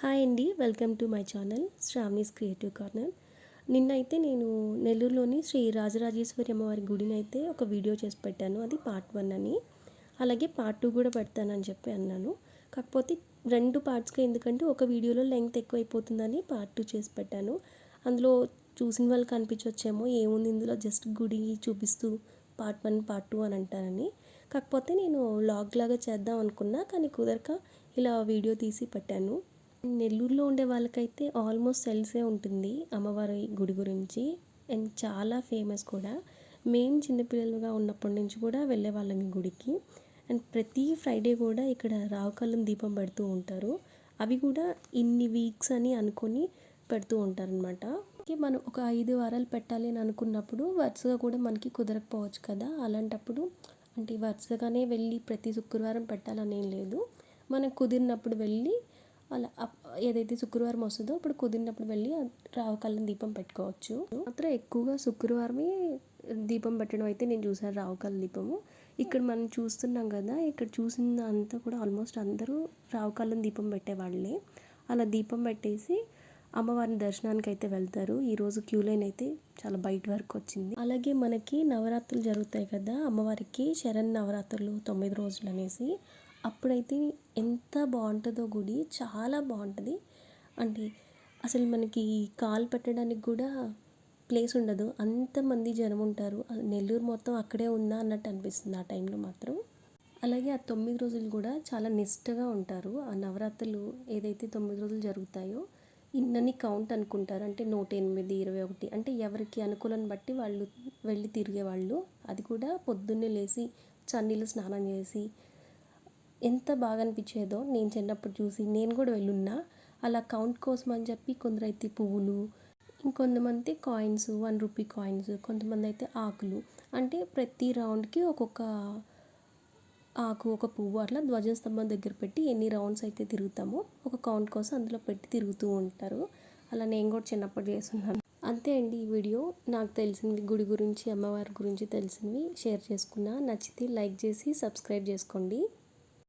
Hi అండి welcome to my channel Sravani's creative corner. నిన్నైతే నేను నెల్లూరులోని శ్రీ రాజరాజేశ్వరి అమ్మవారి గుడిని అయితే ఒక వీడియో చేసి పెట్టాను. అది పార్ట్ వన్ అని. అలాగే పార్ట్ టూ కూడా పెడతానని చెప్పి అన్నాను. కాకపోతే రెండు పార్ట్స్గా ఎందుకంటే ఒక వీడియోలో లెంగ్త్ ఎక్కువైపోతుందని పార్ట్ టూ చేసి పెట్టాను. అందులో చూసిన వాళ్ళకి అనిపించవచ్చేమో ఏముంది ఇందులో జస్ట్ గుడి చూపిస్తూ పార్ట్ వన్ పార్ట్ టూ అని అంటారని. కాకపోతే నేను లాగ్ లాగా చేద్దాం అనుకున్నా కానీ కుదరక ఇలా వీడియో తీసి పెట్టాను. నెల్లూరులో ఉండే వాళ్ళకైతే ఆల్మోస్ట్ తెలిసే ఉంటుంది అమ్మవారి గుడి గురించి. అండ్ చాలా ఫేమస్ కూడా. మేము చిన్నపిల్లలుగా ఉన్నప్పటి నుంచి కూడా వెళ్ళేవాళ్ళం ఈ గుడికి. అండ్ ప్రతి ఫ్రైడే కూడా ఇక్కడ రావుకాలం దీపం పెడుతూ ఉంటారు. అవి కూడా ఇన్ని వీక్స్ అని అనుకొని పెడుతూ ఉంటారనమాట మనం ఒక ఐదు వారాలు పెట్టాలి అని అనుకున్నప్పుడు వరుసగా కూడా మనకి కుదరకపోవచ్చు కదా. అలాంటప్పుడు అంటే వరుసగానే వెళ్ళి ప్రతి శుక్రవారం పెట్టాలని లేదు. మనం కుదిరినప్పుడు వెళ్ళి అలా ఏదైతే శుక్రవారం వస్తుందో అప్పుడు కుదిరినప్పుడు వెళ్ళి రావుకాలం దీపం పెట్టుకోవచ్చు. మాత్రం ఎక్కువగా శుక్రవారమే దీపం పెట్టడం అయితే నేను చూసాను రావుకాల దీపము. ఇక్కడ మనం చూస్తున్నాం కదా ఇక్కడ చూసిన అంతా కూడా ఆల్మోస్ట్ అందరూ రావుకాలం దీపం పెట్టేవాళ్ళే. అలా దీపం పెట్టేసి అమ్మవారిని దర్శనానికి అయితే వెళ్తారు ఈరోజు క్యూ లైన్ అయితే చాలా బయట వరకు వచ్చింది. అలాగే మనకి నవరాత్రులు జరుగుతాయి కదా అమ్మవారికి శరణ్ నవరాత్రులు తొమ్మిది రోజులు అనేసి. అప్పుడైతే ఎంత బాగుంటుందో గుడి చాలా బాగుంటుంది. అంటే అసలు మనకి కాలు పెట్టడానికి కూడా ప్లేస్ ఉండదు. అంతమంది జనం ఉంటారు. నెల్లూరు మొత్తం అక్కడే ఉందా అన్నట్టు అనిపిస్తుంది ఆ టైంలో మాత్రం. అలాగే ఆ తొమ్మిది రోజులు కూడా చాలా నిష్టగా ఉంటారు. ఆ నవరాత్రులు ఏదైతే తొమ్మిది రోజులు జరుగుతాయో ఇన్నని కౌంట్ అనుకుంటారు. అంటే నూట ఎనిమిది ఇరవై ఒకటి అంటే ఎవరికి అనుకూలం బట్టి వాళ్ళు వెళ్ళి తిరిగే వాళ్ళు. అది కూడా పొద్దున్నే లేచి చన్నీళ్ళు స్నానం చేసి ఎంత బాగా అనిపించేదో నేను చిన్నప్పుడు చూసి నేను కూడా వెళ్ళున్నా. అలా కౌంట్ కోసం అని చెప్పి కొందరైతే పువ్వులు ఇంకొంతమంది కాయిన్స్ వన్ రూపీ కాయిన్స్ కొంతమంది అయితే ఆకులు. అంటే ప్రతి రౌండ్కి ఒక్కొక్క ఆకు ఒక పువ్వు అట్లా ధ్వజస్తంభం దగ్గర పెట్టి ఎన్ని రౌండ్స్ అయితే తిరుగుతామో ఒక కౌంట్ కోసం అందులో పెట్టి తిరుగుతూ ఉంటారు. అలా నేను కూడా చిన్నప్పుడు చేస్తున్నాను. అంతే అండి ఈ వీడియో. నాకు తెలిసినవి గుడి గురించి అమ్మవారి గురించి తెలిసినవి షేర్ చేసుకున్నా. నచ్చితే లైక్ చేసి సబ్స్క్రైబ్ చేసుకోండి.